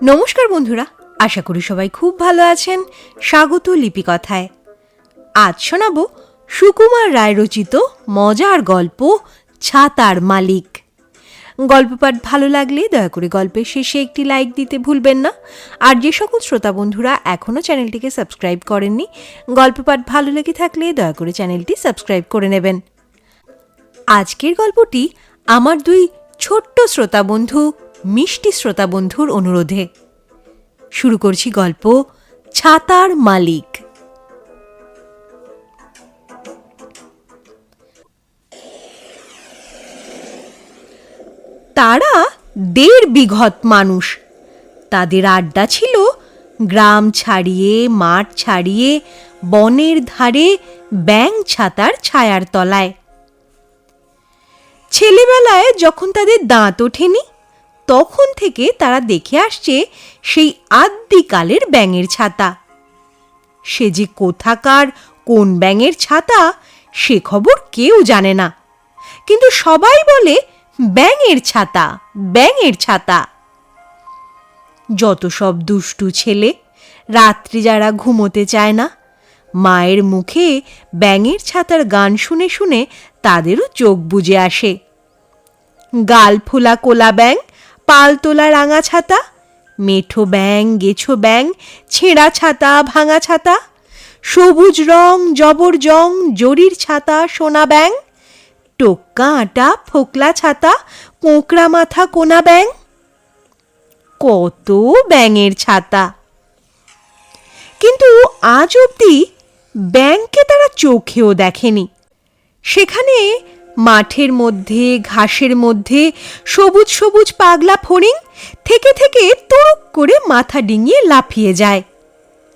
নমস্কার বন্ধুরা, আশা করি সবাই খুব ভালো আছেন স্বাগত লিপিকথায়। আজ শোনাব সুকুমার রায় রচিত মজার গল্প ছাতার মালিক। গল্প পাঠ ভালো লাগলে দয়া করে গল্পের শেষে একটি লাইক দিতে ভুলবেন না। আর যে সকল শ্রোতা বন্ধুরা এখনও চ্যানেলটিকে সাবস্ক্রাইব করেননি, গল্প পাঠ ভালো লেগে থাকলে দয়া করে চ্যানেলটি সাবস্ক্রাইব করে নেবেন। আজকের গল্পটি আমার দুই ছোট্ট শ্রোতা বন্ধু মিষ্টি শ্রোতা বন্ধুর অনুরোধে। শুরু করছি গল্প ছাতার মালিক। তারা দেড় বিঘত মানুষ। তাদের আড্ডা ছিল গ্রাম ছাড়িয়ে, মাঠ ছাড়িয়ে, বনের ধারে ব্যাং ছাতার ছায়ার তলায়। ছেলেবেলায় যখন তাদের দাঁত ওঠেনি তখন থেকে তারা দেখে আসছে সেই আদ্যিকালের ব্যাঙের ছাতা। সে যে কোথাকার, কোন ব্যাঙের ছাতা, সে খবর কেউ জানে না। কিন্তু সবাই বলে, ব্যাঙের ছাতা ব্যাঙের ছাতা। যত সব দুষ্টু ছেলে, রাত্রি যারা ঘুমোতে চায় না, মায়ের মুখে ব্যাঙের ছাতার গান শুনে শুনে তাদেরও চোখ বুজে আসে। গাল ফোলা কোলা ব্যাং পাল তোলা রাঙা ছাতা, মেঠো ব্যাং গেছো ব্যাং ছেঁড়া ছাতা, ভাঙা ছাতা, সবুজ রং, জবর জং, জরির ছাতা, সোনা ব্যাং টোক্কা, আটা, ফোকলা ছাতা, কোঁকড়া মাথা, কোনা ব্যাং কত ব্যাঙের ছাতা। কিন্তু আজ অবধি ব্যাংকে তারা চোখেও দেখেনি। সেখানে মাঠের মধ্যে, ঘাসের মধ্যে, সবুজ সবুজ পাগলা ফড়িং থেকে থেকে তুরুক করে মাথা ডিঙিয়ে লাফিয়ে যায়।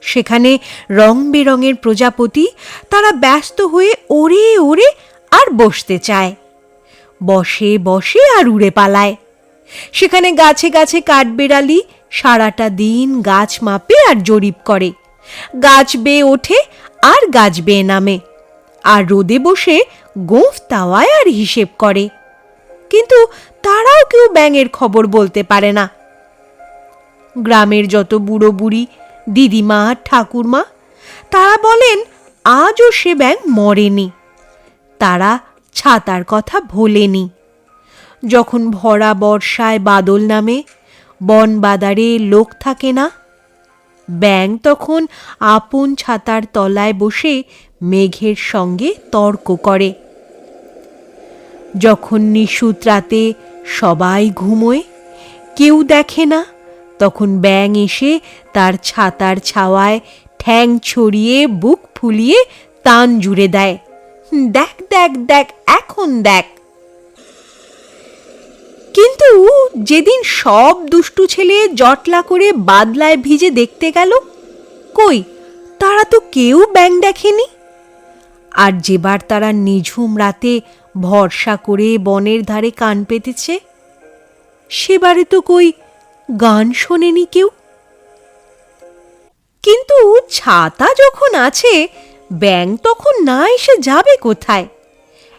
সেখানে রং বেরঙের প্রজাপতি তারা ব্যস্ত হয়ে ওড়ে ওড়ে আর বসতে চায়। বসে বসে আর উড়ে পালায়। সেখানে গাছে গাছে কাঠবেড়ালি সারাটা দিন গাছ মাপে আর জরিপ করে। গাছ বেয়ে ওঠে আর গাছ বেয়ে নামে। আর রোদে বসে গোঁফ তাওয়ায় আর হিসেব করে। কিন্তু তারাও কেউ ব্যাঙের খবর বলতে পারে না। গ্রামের যত বুড়ো বুড়ি, দিদিমা, ঠাকুরমা, তারা বলেন, আজও সে ব্যাঙ মরেনি। তারা ছাতার কথা ভোলেনি। যখন ভরা বর্ষায় বাদল নামে, বন বাদারে লোক থাকে না। ব্যাং তখন আপন ছাতার তলায় বসে মেঘের সঙ্গে তর্ক করে। যখন নিশুত রাতে সবাই ঘুমোয়, কেউ দেখে না, তখন ব্যাং এসে তার ছাতার ছাওয়ায় ঠ্যাং ছড়িয়ে বুক ফুলিয়ে তান জুড়ে দেয়। দেখ দেখ দেখ, এখন দেখ। কিন্তু যেদিন সব দুষ্টু ছেলে জটলা করে বাদলায় ভিজে দেখতে গেল, কই, তারা তো কেউ ব্যাং দেখেনি? আর যেবার তারা নিঝুম রাতে ভরসা করে বনের ধারে কান পেতেছে সেবারে তো কই গান শোনেনি কেউ। কিন্তু ছাতা যখন আছে ব্যাং তখন না এসে যাবে কোথায়?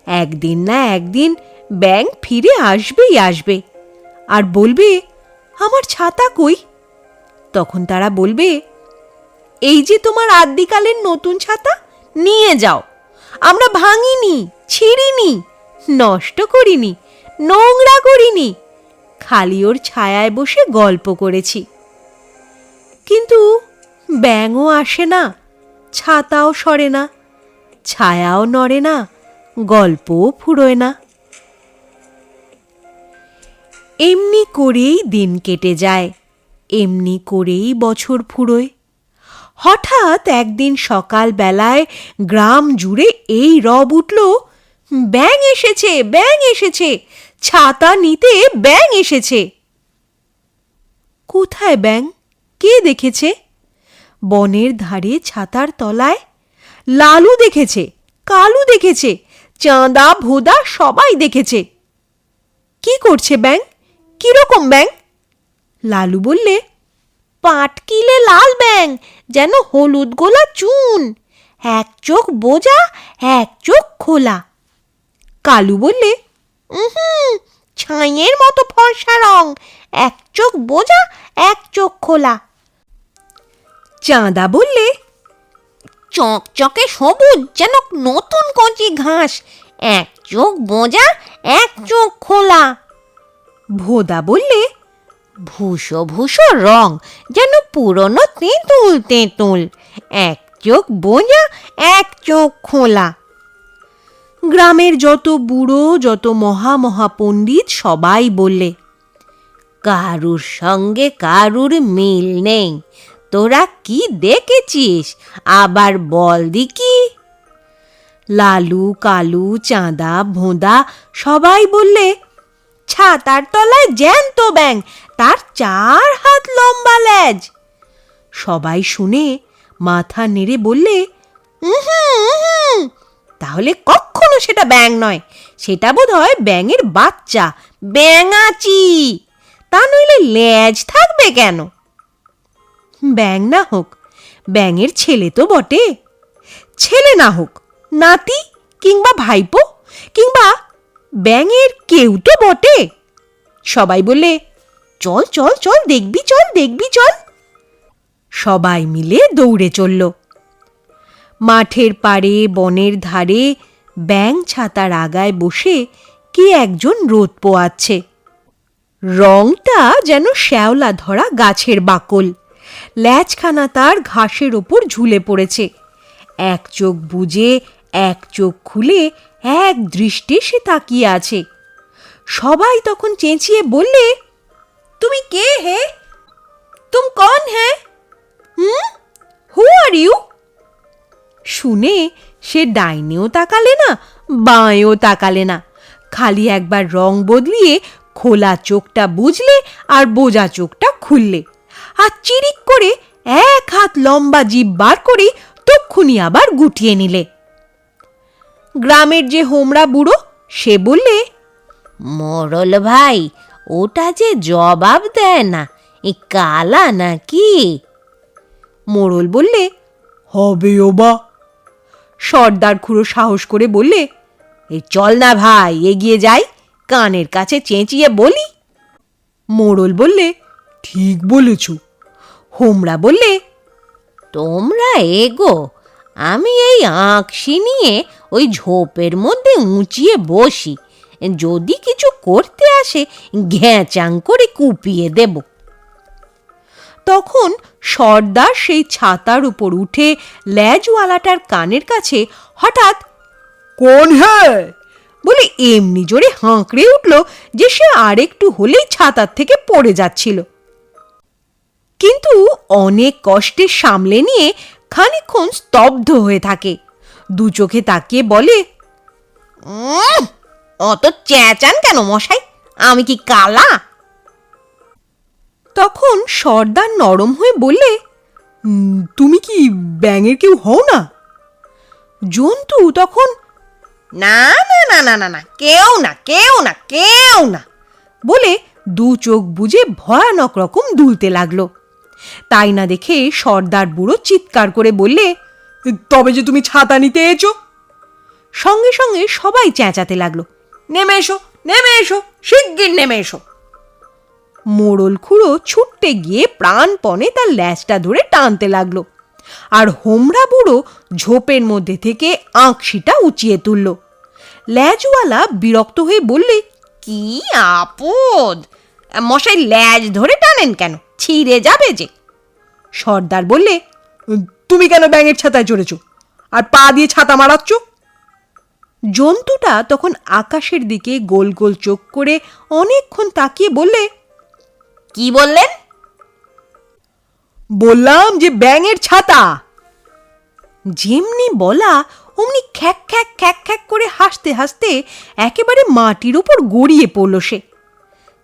একদিন না একদিন ব্যাং ফিরে আসবেই আসবে। আর বলবে, আমার ছাতা কই? তখন তারা বলবে, এই যে তোমার আদ্যিকালের নতুন ছাতা, নিয়ে যাও। আমরা ভাঙিনি, ছিঁড়িনি, নষ্ট করিনি, নোংরা করিনি। খালি ওর ছায়ায় বসে গল্প করেছি। কিন্তু ব্যাঙও আসে না, ছাতাও সরে না, ছায়াও নড়ে না, গল্পও ফুরোয় না। এমনি করেই দিন কেটে যায়, এমনি করেই বছর ফুরোয়। হঠাৎ একদিন সকাল বেলায় গ্রাম জুড়ে এই রব উঠল ব্যাং এসেছে ব্যাং এসেছে, ছাতা নিতে ব্যাং এসেছে। কোথায় ব্যাং কে দেখেছে? বনের ধারে ছাতার তলায় লালু দেখেছে, কালু দেখেছে, চাঁদা, ভোদা সবাই দেখেছে। কি করছে ব্যাং কীরকম ব্যাং লালু বললে পাটকিলে লাল ব্যাং যেন হলুদ গোলা চুন। এক চোখ বোজা এক চোখ খোলা। কালু বললে হুম ছাইয়ের মতো ফর্সা রং। এক চোখ বোঝা, এক চোখ খোলা। চাঁদা বললে, চকচকে সবুজ, যেন নতুন কচি ঘাস। এক চোখ বোঝা, এক চোখ খোলা। ভোদা বললে ভূষো ভূষো রং, যেন পুরনো তেঁতুল তেঁতুল। এক চোখ বোঝা এক চোখ খোলা। গ্রামের যত বুড়ো, যত মহা মহা পণ্ডিত সবাই বললে, কারুর সঙ্গে কারুর মিল নেই। তোরা কি দেখেছিস? আবার বল দিকি লালু, কালু, চাঁদা, ভোঁদা সবাই বললে, ছাতার তলায় জ্যান্ত ব্যাং তার চার হাত লম্বা লেজ। সবাই শুনে মাথা নেড়ে বললে। তাহলে কখনো সেটা ব্যাং নয়। সেটা বোধ হয় ব্যাঙের বাচ্চা, ব্যাঙাচি। তা নইলে লেজ থাকবে কেন? ব্যাং না হোক, ব্যাঙের ছেলে তো বটে। ছেলে না হোক, নাতি কিংবা ভাইপো কিংবা ব্যাঙের কেউ তো বটে। সবাই বললে চল চল চল, দেখবি চল দেখবি, চল। সবাই মিলে দৌড়ে চলল। মাঠের পাড়ে, বনের ধারে ব্যাং ছাতার আগায় বসে কে একজন রোদ পোয়াচ্ছে। রংটা যেন শ্যাওলা ধরা গাছের বাকল। ল্যাচখানা তার ঘাসের ওপর ঝুলে পড়েছে। এক চোখ বুজে, এক চোখ খুলে, এক দৃষ্টে সে তাকিয়ে আছে। সবাই তখন চেঁচিয়ে বললে তুমি কে হে? তুম কন হ্যাঁ হুম? হু আর ইউ শুনে সে ডাইনেও তাকালে না, বাঁয়েও তাকালে না। খালি একবার রং বদলিয়ে খোলা চোখটা বুঝলে আর বোজা চোখটা খুললে। আর চিরিক করে এক হাত লম্বা জিভ বার করে তক্ষুনি আবার গুটিয়ে নিলে। গ্রামের যে হোমরা বুড়ো, সে বললে, মোরল ভাই ওটা যে জবাব দেয় না, এ কালা নাকি? মোড়ল বললে, হবে ও বা। সর্দার খুঁড়ো সাহস করে বললে, এ চল না ভাই, এগিয়ে যাই, কানের কাছে চেঁচিয়ে বলি। মোড়ল বললে, ঠিক বলেছ। হোমরা বললে, তোমরা এগো, আমি এই আঁকশি নিয়ে ওই ঝোপের মধ্যে উঁচিয়ে বসি। যদি কিছু করতে আসে, ঘ্যাঁচাং করে কুপিয়ে দেব। তখন সর্দার সেই ছাতার উপর উঠে ল্যাজওয়ালাটার কানের কাছে হঠাৎ, কোন হ্যাঁ বলে এমনি জোরে হাঁকড়ে উঠল যে সে আরেকটু হলেই ছাতার থেকে পড়ে যাচ্ছিল। কিন্তু অনেক কষ্টে সামলে নিয়ে খানিক্ষণ স্তব্ধ হয়ে থাকে। দু চোখে তাকিয়ে বলে অত চেঁচান কেন মশাই? আমি কি কালা? তখন সর্দার নরম হয়ে বললে তুমি কি ব্যাঙের কেউ হও না? জন্তু তখন, না না না না না না, কেউ না কেউ না কেউ না, বলে দু চোখ বুজে ভয়ানক রকম দুলতে লাগল। তাই না দেখে সর্দার বুড়ো চিৎকার করে বললে, তবে যে তুমি ছাতা নিতে এছো সঙ্গে সঙ্গে সবাই চেঁচাতে লাগল। নেমে এসো নেমে এসো, শিগগির নেমে এসো। মোড়ল খুঁড়ো ছুটতে গিয়ে প্রাণপণে তার ল্যাজটা ধরে টানতে লাগল। আর হোমরা বুড়ো ঝোপের মধ্যে থেকে আঁকশিটা উঁচিয়ে তুলল। ল্যাজওয়ালা বিরক্ত হয়ে বললে, কি আপদ! মশাই ল্যাজ ধরে টানেন কেন? ছিঁড়ে যাবে যে। সর্দার বললে তুমি কেন ব্যাঙের ছাতায় চড়েছ? আর পা দিয়ে ছাতা মারাচ্ছ? জন্তুটা তখন আকাশের দিকে গোল গোল চোখ করে অনেকক্ষণ তাকিয়ে বললে কি বললেন? বললাম যে ব্যাঙের ছাতা। যেমনি বলা অমনি খ্যাক খ্যাক খ্যাক খ্যাক করে হাসতে হাসতে একেবারে মাটির ওপর গড়িয়ে পড়ল সে।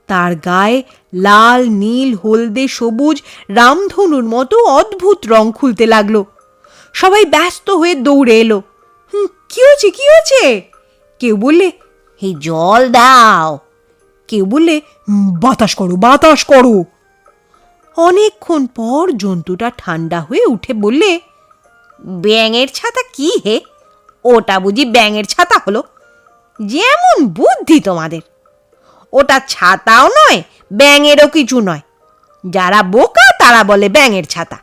তার গায়ে লাল নীল হলদে সবুজ রামধনুর মতো অদ্ভুত রং খুলতে লাগল। সবাই ব্যস্ত হয়ে দৌড়ে এলো। "হুম, কি হয়েছে? কি হয়েছে? কেউ বললে এই জল দাও। কেউ বললে বাতাস করো বাতাস করো। অনেকক্ষণ পর জন্তুটা ঠান্ডা হয়ে উঠে বললে, ব্যাঙের ছাতা কি হে? ওটা বুঝি ব্যাঙের ছাতা হলো। যেমন বুদ্ধি তোমাদের। ওটা ছাতাও নয়, ব্যাঙেরও কিছু নয়। যারা বোকা তারা বলে ব্যাঙের ছাতা।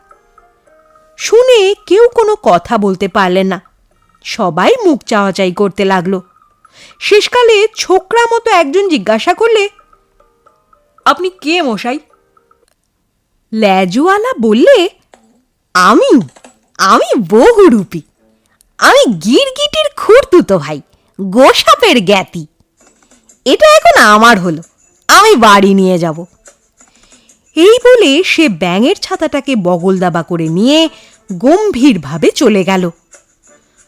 শুনে কেউ কোনো কথা বলতে পারলেন না। সবাই মুখ চাওয়াচাই করতে লাগল। শেষকালে ছোকরা মতো একজন জিজ্ঞাসা করলে, আপনি কে মশাই? ল্যাজওয়ালা বললে, আমি আমি বহুরূপী। আমি গিরগিটির খুঁড়তুতো ভাই, গোসাপের জ্ঞাতি। এটা এখন আমার হলো, আমি বাড়ি নিয়ে যাব। এই বলে সে ব্যাঙের ছাতাটাকে বগল দাবা করে নিয়ে গম্ভীরভাবে চলে গেল।